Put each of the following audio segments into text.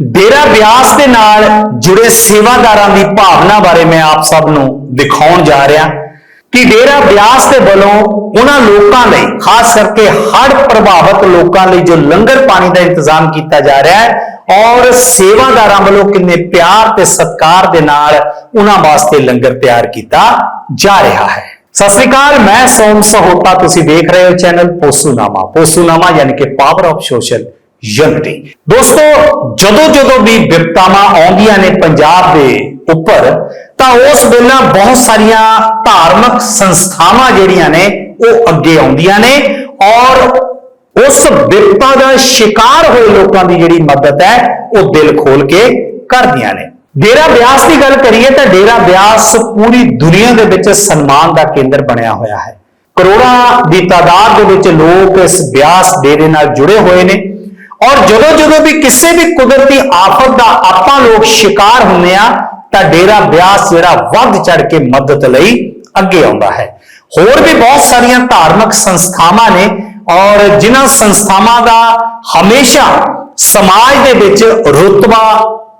ਡੇਰਾ ਬਿਆਸ ਦੇ ਨਾਲ ਜੁੜੇ ਸੇਵਾਦਾਰਾਂ ਦੀ ਭਾਵਨਾ ਬਾਰੇ ਮੈਂ ਆਪ ਸਭ ਨੂੰ ਦਿਖਾਉਣ ਜਾ ਰਿਹਾ ਕਿ ਡੇਰਾ ਬਿਆਸ ਦੇ ਵੱਲੋਂ ਉਹਨਾਂ ਲੋਕਾਂ ਲਈ, ਖਾਸ ਕਰਕੇ ਹੜ੍ਹ ਪ੍ਰਭਾਵਿਤ ਲੋਕਾਂ ਲਈ ਜੋ ਲੰਗਰ ਪਾਣੀ ਦਾ ਇੰਤਜ਼ਾਮ ਕੀਤਾ ਜਾ ਰਿਹਾ ਹੈ ਔਰ ਸੇਵਾਦਾਰਾਂ ਵੱਲੋਂ ਕਿੰਨੇ ਪਿਆਰ ਤੇ ਸਤਿਕਾਰ ਦੇ ਨਾਲ ਉਹਨਾਂ ਵਾਸਤੇ ਲੰਗਰ ਤਿਆਰ ਕੀਤਾ ਜਾ ਰਿਹਾ ਹੈ। ਸਤਿ ਸ੍ਰੀ ਅਕਾਲ, ਮੈਂ ਸੋਮ ਸਹੋਤਾ, ਤੁਸੀਂ ਦੇਖ ਰਹੇ ਹੋ ਚੈਨਲ ਪੋਸੂਨਾਮਾ। ਪੋਸੂਨਾਮਾ ਯਾਨੀ ਕਿ ਪਾਵਰ ਆਫ ਸੋਸ਼ਲ ਯੂਨਿਟੀ ਦੋਸਤੋ, ਜਦੋਂ ਜਦੋਂ ਵੀ ਵਿਪਤਾਵਾਂ ਆਉਂਦੀਆਂ ਨੇ ਪੰਜਾਬ ਦੇ ਉੱਪਰ, ਤਾਂ ਉਸ ਵੇਲੇ ਬਹੁਤ ਸਾਰੀਆਂ ਧਾਰਮਿਕ ਸੰਸਥਾਵਾਂ ਜਿਹੜੀਆਂ ਨੇ, ਉਹ ਅੱਗੇ ਆਉਂਦੀਆਂ ਨੇ ਔਰ ਉਸ ਵਿਪਤਾ ਦਾ ਸ਼ਿਕਾਰ ਹੋਏ ਲੋਕਾਂ ਦੀ ਜਿਹੜੀ ਮਦਦ ਹੈ, ਉਹ ਦਿਲ ਖੋਲ ਕੇ ਕਰਦੀਆਂ ਨੇ। ਡੇਰਾ ਬਿਆਸ ਦੀ ਗੱਲ ਕਰੀਏ ਤਾਂ ਡੇਰਾ ਬਿਆਸ ਪੂਰੀ ਦੁਨੀਆ ਦੇ ਵਿੱਚ ਸਨਮਾਨ ਦਾ ਕੇਂਦਰ ਬਣਿਆ ਹੋਇਆ ਹੈ। ਕਰੋੜਾਂ ਦੀ ਤਾਦਾਦ ਦੇ ਵਿੱਚ ਲੋਕ ਇਸ ਬਿਆਸ ਡੇਰੇ ਨਾਲ ਜੁੜੇ ਹੋਏ ਨੇ। ਔਰ ਜਦੋਂ ਜਦੋਂ ਵੀ ਕਿਸੇ ਵੀ ਕੁਦਰਤੀ ਆਫਤ ਦਾ ਆਪਾਂ ਲੋਕ ਸ਼ਿਕਾਰ ਹੁੰਦੇ ਆ ਤਾਂ ਡੇਰਾ ਬਿਆਸ ਜਿਹੜਾ ਵੱਧ ਚੜ ਕੇ ਮਦਦ ਲਈ ਅੱਗੇ ਆਉਂਦਾ ਹੈ। ਹੋਰ ਵੀ ਬਹੁਤ ਸਾਰੀਆਂ ਧਾਰਮਿਕ ਸੰਸਥਾਵਾਂ ਨੇ ਔਰ ਜਿਨ੍ਹਾਂ ਸੰਸਥਾਵਾਂ ਦਾ ਹਮੇਸ਼ਾ ਸਮਾਜ ਦੇ ਵਿੱਚ ਰੁਤਬਾ,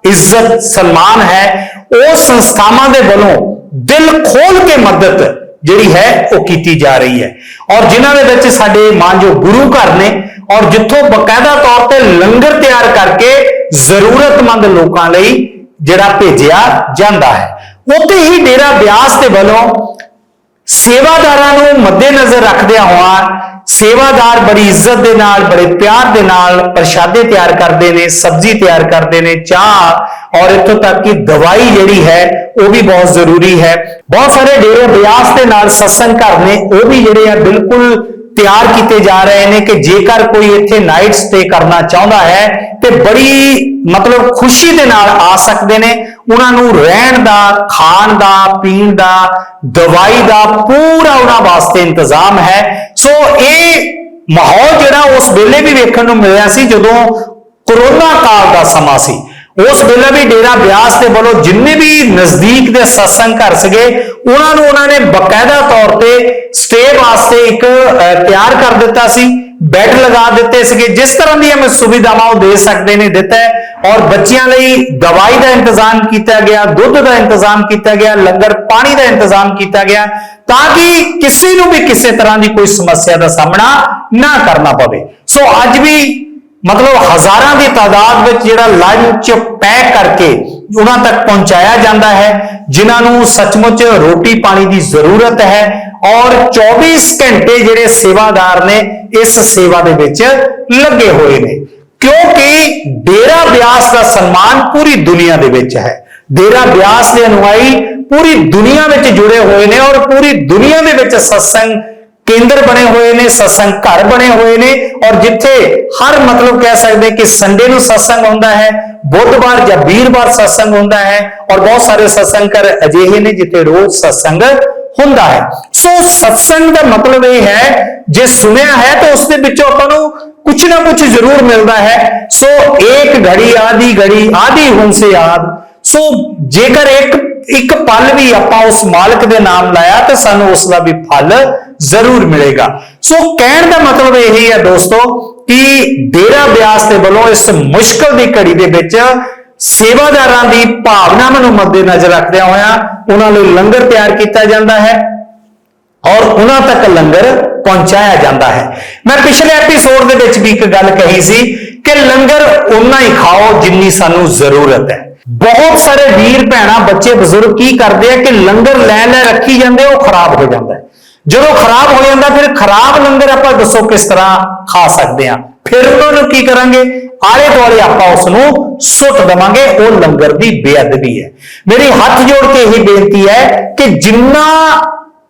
ਇੱਜ਼ਤ, ਸਨਮਾਨ ਹੈ, ਉਹ ਸੰਸਥਾਵਾਂ ਦੇ ਵੱਲੋਂ ਦਿਲ ਖੋਲ ਕੇ ਮਦਦ ਜਿਹੜੀ ਹੈ, ਉਹ ਕੀਤੀ ਜਾ ਰਹੀ ਹੈ। ਔਰ ਜਿਨ੍ਹਾਂ ਦੇ ਵਿੱਚ ਸਾਡੇ ਮਾਨਯੋਗ ਗੁਰੂ ਘਰ ਨੇ ਔਰ ਜਿੱਥੋਂ ਬਕਾਇਦਾ ਤੌਰ ਤੇ ਲੰਗਰ ਤਿਆਰ ਕਰਕੇ ਜ਼ਰੂਰਤਮੰਦ ਲੋਕਾਂ ਲਈ ਜਿਹੜਾ ਭੇਜਿਆ ਜਾਂਦਾ ਹੈ। ਉੱਥੇ ਹੀ ਡੇਰਾ ਬਿਆਸ ਦੇ ਵੱਲੋਂ ਸੇਵਾਦਾਰਾਂ ਨੂੰ ਮੱਦੇਨਜ਼ਰ ਰੱਖਦਿਆਂ ਹੋਇਆ ਸੇਵਾਦਾਰ ਬੜੀ ਇੱਜ਼ਤ ਦੇ ਨਾਲ, ਬੜੇ ਪਿਆਰ ਦੇ ਨਾਲ ਪ੍ਰਸ਼ਾਦੇ ਤਿਆਰ ਕਰਦੇ ਨੇ, ਸਬਜ਼ੀ ਤਿਆਰ ਕਰਦੇ ਨੇ, ਚਾਹ ਔਰ ਇੱਥੋਂ ਤੱਕ ਕਿ ਦਵਾਈ ਜਿਹੜੀ ਹੈ ਉਹ ਵੀ ਬਹੁਤ ਜ਼ਰੂਰੀ ਹੈ। ਬਹੁਤ ਸਾਰੇ ਡੇਰੇ ਬਿਆਸ ਦੇ ਨਾਲ ਸਤਸੰਗ ਘਰ ਨੇ, ਉਹ ਵੀ ਜਿਹੜੇ ਆ ਬਿਲਕੁਲ ਤਿਆਰ ਕੀਤੇ ਜਾ ਰਹੇ ਨੇ ਕਿ ਜੇਕਰ ਕੋਈ ਇੱਥੇ ਨਾਈਟ ਸਟੇ ਕਰਨਾ ਚਾਹੁੰਦਾ ਹੈ, ਤੇ ਬੜੀ ਮਤਲਬ ਖੁਸ਼ੀ ਦੇ ਨਾਲ ਆ ਸਕਦੇ ਨੇ। ਉਹਨਾਂ ਨੂੰ ਰਹਿਣ ਦਾ, ਖਾਣ ਦਾ, ਪੀਣ ਦਾ, ਦਵਾਈ ਦਾ ਪੂਰਾ ਉਹਨਾਂ ਵਾਸਤੇ ਇੰਤਜ਼ਾਮ ਹੈ। ਸੋ ਇਹ ਮਾਹੌਲ ਜਿਹੜਾ ਉਸ ਵੇਲੇ ਵੀ ਵੇਖਣ ਨੂੰ ਮਿਲਿਆ ਸੀ ਜਦੋਂ ਕਰੋਨਾ ਕਾਲ ਦਾ ਸਮਾਂ ਸੀ। ਉਸ ਵੇਲੇ ਵੀ ਡੇਰਾ ਬਿਆਸ ਦੇ ਵੱਲੋਂ ਜਿੰਨੇ ਵੀ ਨਜ਼ਦੀਕ ਦੇ ਸਤਸੰਗ ਘਰ ਸੀਗੇ, ਉਹਨਾਂ ਨੂੰ ਉਹਨਾਂ ਨੇ ਬਕਾਇਦਾ ਤੌਰ ਤੇ ਸਟੇ ਵਾਸਤੇ ਇੱਕ ਤਿਆਰ ਕਰ ਦਿੱਤਾ ਸੀ ਬੈੱਡ ਲਗਾ ਦਿੱਤੇ ਸੀਗੇ, ਜਿਸ ਤਰ੍ਹਾਂ ਦੀਆਂ ਮੈਂ ਸੁਵਿਧਾਵਾਂ ਉਹ ਦੇ ਸਕਦੇ ਨੇ ਦਿੱਤਾ ਔਰ ਬੱਚਿਆਂ ਲਈ ਦਵਾਈ ਦਾ ਇੰਤਜ਼ਾਮ ਕੀਤਾ ਗਿਆ, ਦੁੱਧ ਦਾ ਇੰਤਜ਼ਾਮ ਕੀਤਾ ਗਿਆ, ਲੰਗਰ ਪਾਣੀ ਦਾ ਇੰਤਜ਼ਾਮ ਕੀਤਾ ਗਿਆ, ਤਾਂ ਕਿ ਕਿਸੇ ਨੂੰ ਵੀ ਕਿਸੇ ਤਰ੍ਹਾਂ ਦੀ ਕੋਈ ਸਮੱਸਿਆ ਦਾ ਸਾਹਮਣਾ ਨਾ ਕਰਨਾ ਪਵੇ। ਸੋ ਅੱਜ ਵੀ ਮਤਲਬ ਹਜ਼ਾਰਾਂ ਦੀ ਤਾਦਾਦ ਵਿੱਚ ਜਿਹੜਾ ਲੰਚ ਪੈਕ ਕਰਕੇ ਉਹਨਾਂ ਤੱਕ ਪਹੁੰਚਾਇਆ ਜਾਂਦਾ ਹੈ, ਜਿਨ੍ਹਾਂ ਨੂੰ ਸੱਚਮੁੱਚ ਰੋਟੀ ਪਾਣੀ ਦੀ ਜ਼ਰੂਰਤ ਹੈ ਔਰ 24 ਘੰਟੇ ਜਿਹੜੇ ਸੇਵਾਦਾਰ ਨੇ ਇਸ ਸੇਵਾ ਦੇ ਵਿੱਚ ਲੱਗੇ ਹੋਏ ਨੇ। ਕਿਉਂਕਿ ਡੇਰਾ ਬਿਆਸ ਦਾ ਸਨਮਾਨ ਪੂਰੀ ਦੁਨੀਆ ਦੇ ਵਿੱਚ ਹੈ। ਡੇਰਾ ਬਿਆਸ ਦੇ ਅਨੁਆਈ ਪੂਰੀ ਦੁਨੀਆ ਵਿੱਚ ਜੁੜੇ ਹੋਏ ਨੇ ਔਰ ਪੂਰੀ ਦੁਨੀਆ ਦੇ ਵਿੱਚ ਸਤਸੰਗ ਕੇਂਦਰ ਬਣੇ ਹੋਏ ਨੇ, ਸਤਸੰਗ ਘਰ ਬਣੇ ਹੋਏ ਨੇ ਔਰ ਜਿੱਥੇ ਹਰ ਮਤਲਬ ਕਹਿ ਸਕਦੇ ਕਿ ਸੰਡੇ ਨੂੰ ਸਤਸੰਗ ਹੁੰਦਾ ਹੈ, ਬੁੱਧਵਾਰ ਜਾਂ ਵੀਰਵਾਰ ਸਤਸੰਗ ਹੁੰਦਾ ਹੈ ਔਰ ਬਹੁਤ ਸਾਰੇ ਸਤਸੰਗ ਘਰ ਅਜਿਹੇ ਨੇ ਜਿੱਥੇ ਰੋਜ਼ ਸਤਸੰਗ ਹੁੰਦਾ ਹੈ। ਸੋ ਸਤਸੰਗ ਦਾ ਮਤਲਬ ਇਹ ਹੈ, ਜੇ ਸੁਣਿਆ ਹੈ ਤਾਂ ਉਸ ਦੇ ਵਿੱਚੋਂ ਆਪਾਂ ਨੂੰ ਕੁਝ ਨਾ ਕੁਝ ਜ਼ਰੂਰ ਮਿਲਦਾ ਹੈ। ਸੋ ਏਕ ਘੜੀ ਆਦੀ ਘੜੀ ਆਦੀ ਹੁਣ ਸੇ ਆਦ। ਸੋ ਜੇਕਰ ਇੱਕ ਇੱਕ ਪਲ ਵੀ ਆਪਾਂ ਉਸ ਮਾਲਕ ਦੇ ਨਾਮ ਲਾਇਆ ਤਾਂ ਸਾਨੂੰ ਉਸ ਦਾ ਵੀ ਫਲ ਜ਼ਰੂਰ ਮਿਲੇਗਾ। ਸੋ ਕਹਿਣ ਦਾ ਮਤਲਬ ਇਹ ਹੈ ਦੋਸਤੋ ਕਿ ਡੇਰਾ ਬਿਆਸ ਦੇ ਵੱਲੋਂ ਇਸ ਮੁਸ਼ਕਲ ਦੀ ਘੜੀ ਦੇ ਵਿੱਚ ਸੇਵਾਦਾਰਾਂ ਦੀ ਭਾਵਨਾਵਾਂ ਨੂੰ ਮੱਦੇਨਜ਼ਰ ਰੱਖਦਿਆਂ ਹੋਇਆਂ ਉਹਨਾਂ ਲਈ ਲੰਗਰ ਤਿਆਰ ਕੀਤਾ ਜਾਂਦਾ ਹੈ ਔਰ ਉਹਨਾਂ ਤੱਕ ਲੰਗਰ ਪਹੁੰਚਾਇਆ ਜਾਂਦਾ ਹੈ। ਮੈਂ ਪਿਛਲੇ ਐਪੀਸੋਡ ਦੇ ਵਿੱਚ ਵੀ ਇੱਕ ਗੱਲ ਕਹੀ ਸੀ ਕਿ ਲੰਗਰ ਉਨਾ ਹੀ ਖਾਓ ਜਿੰਨੀ ਸਾਨੂੰ ਜ਼ਰੂਰਤ ਹੈ। ਬਹੁਤ ਸਾਰੇ ਵੀਰ ਭੈਣਾਂ, ਬੱਚੇ, ਬਜ਼ੁਰਗ ਕੀ ਕਰਦੇ ਆ ਕਿ ਲੰਗਰ ਲੈ ਲੈ ਰੱਖੀ ਜਾਂਦੇ ਉਹ ਖਰਾਬ ਹੋ ਜਾਂਦਾ ਹੈ। ਜਦੋਂ ਖਰਾਬ ਹੋ ਜਾਂਦਾ, ਫਿਰ ਖਰਾਬ ਲੰਗਰ ਆਪਾਂ ਦੱਸੋ ਕਿਸ ਤਰ੍ਹਾਂ ਖਾ ਸਕਦੇ ਆ ਫਿਰ ਉਹਨਾਂ ਨੂੰ ਕੀ ਕਰਾਂਗੇ? ਆਲੇ ਦੁਆਲੇ ਆਪਾਂ ਉਸ ਨੂੰ ਸੁੱਟ ਦਵਾਂਗੇ। ਉਹ ਲੰਗਰ ਦੀ ਬੇਅਦਬੀ ਹੈ। ਮੇਰੀ ਹੱਥ ਜੋੜ ਕੇ ਇਹ ਬੇਨਤੀ ਹੈ ਕਿ ਜਿੰਨਾ,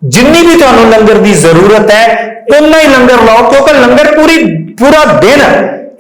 ਜਿੰਨੀ ਵੀ ਤੁਹਾਨੂੰ ਲੰਗਰ ਦੀ ਜ਼ਰੂਰਤ ਹੈ, ਉਨਾ ਹੀ ਲੰਗਰ ਲਾਓ, ਕਿਉਂਕਿ ਲੰਗਰ ਪੂਰੀ, ਪੂਰਾ ਦਿਨ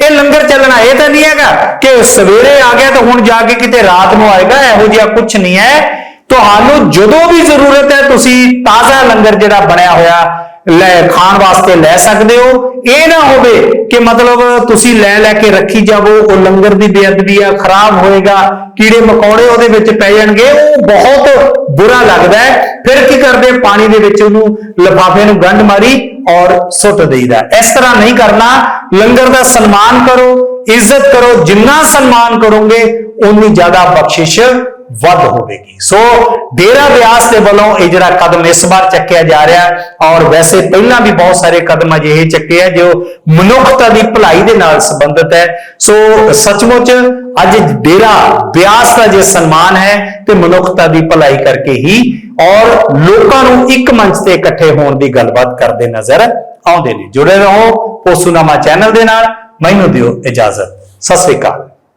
ਇਹ ਲੰਗਰ ਚੱਲਣਾ, ਇਹ ਤਾਂ ਨਹੀਂ ਹੈਗਾ ਕਿ ਸਵੇਰੇ ਆ ਗਿਆ ਤਾਂ ਹੁਣ ਜਾ ਕੇ ਕਿਤੇ ਰਾਤ ਨੂੰ ਆਏਗਾ, ਇਹੋ ਜਿਹਾ ਕੁਝ ਨਹੀਂ ਹੈ। ਤੁਹਾਨੂੰ ਜਦੋਂ ਵੀ ਜ਼ਰੂਰਤ ਹੈ, ਤੁਸੀਂ ਤਾਜ਼ਾ ਲੰਗਰ ਜਿਹੜਾ ਬਣਿਆ ਹੋਇਆ ਲੈ, ਖਾਣ ਵਾਸਤੇ ਲੈ ਸਕਦੇ ਹੋ। ਇਹ ਨਾ ਹੋਵੇ ਕਿ ਮਤਲਬ ਤੁਸੀਂ ਲੈ ਲੈ ਕੇ ਰੱਖੀ ਜਾਵੋ, ਉਹ ਲੰਗਰ ਦੀ ਬੇਅਦਬੀ ਆ, ਖਰਾਬ ਹੋਏਗਾ, ਕੀੜੇ ਮਕੌੜੇ ਉਹਦੇ ਵਿੱਚ ਪੈ ਜਾਣਗੇ, ਉਹ ਬਹੁਤ ਬੁਰਾ ਲੱਗਦਾ ਹੈ। ਫਿਰ ਕੀ ਕਰਦੇ ਪਾਣੀ ਦੇ ਵਿੱਚ ਉਹਨੂੰ ਲਿਫਾਫੇ ਨੂੰ ਗੰਢ ਮਾਰੀ ਔਰ ਸੁੱਟ ਦੇਈਦਾ ਇਸ ਤਰ੍ਹਾਂ ਨਹੀਂ ਕਰਨਾ। ਲੰਗਰ ਦਾ ਸਨਮਾਨ ਕਰੋ, ਇੱਜ਼ਤ ਕਰੋ, ਜਿੰਨਾ ਸਨਮਾਨ ਕਰੋਗੇ ਉਨੀ ਜ਼ਿਆਦਾ ਬਖਸ਼ਿਸ਼ ਵੱਧ ਹੋਵੇਗੀ। ਸੋ ਡੇਰਾ ਬਿਆਸ ਦੇ ਵੱਲੋਂ ਇਹ ਜਿਹੜਾ ਕਦਮ ਇਸ ਵਾਰ ਚੱਕਿਆ ਜਾ ਰਿਹਾ ਔਰ ਵੈਸੇ ਪਹਿਲਾਂ ਵੀ ਬਹੁਤ ਸਾਰੇ ਕਦਮ ਅਜਿਹੇ ਚੱਕੇ ਆ ਜੋ ਮਨੁੱਖਤਾ ਦੀ ਭਲਾਈ ਦੇ ਨਾਲ ਸੰਬੰਧਿਤ ਹੈ। ਸੋ ਸੱਚਮੁੱਚ ਅੱਜ ਡੇਰਾ ਬਿਆਸ ਦਾ ਜੇ ਸਨਮਾਨ ਹੈ ਤੇ ਮਨੁੱਖਤਾ ਦੀ ਭਲਾਈ ਕਰਕੇ ਹੀ ਔਰ ਲੋਕਾਂ ਨੂੰ ਇੱਕ ਮੰਚ ਤੇ ਇਕੱਠੇ ਹੋਣ ਦੀ ਗੱਲਬਾਤ ਕਰਦੇ ਨਜ਼ਰ ਆਉਂਦੇ ਨੇ। ਜੁੜੇ ਰਹੋ ਪੋਸੂਨਾਮਾ ਚੈਨਲ ਦੇ ਨਾਲ, ਮੈਨੂੰ ਦਿਓ ਇਜਾਜ਼ਤ। ਸਤਿ ਸ੍ਰੀ ਅਕਾਲ।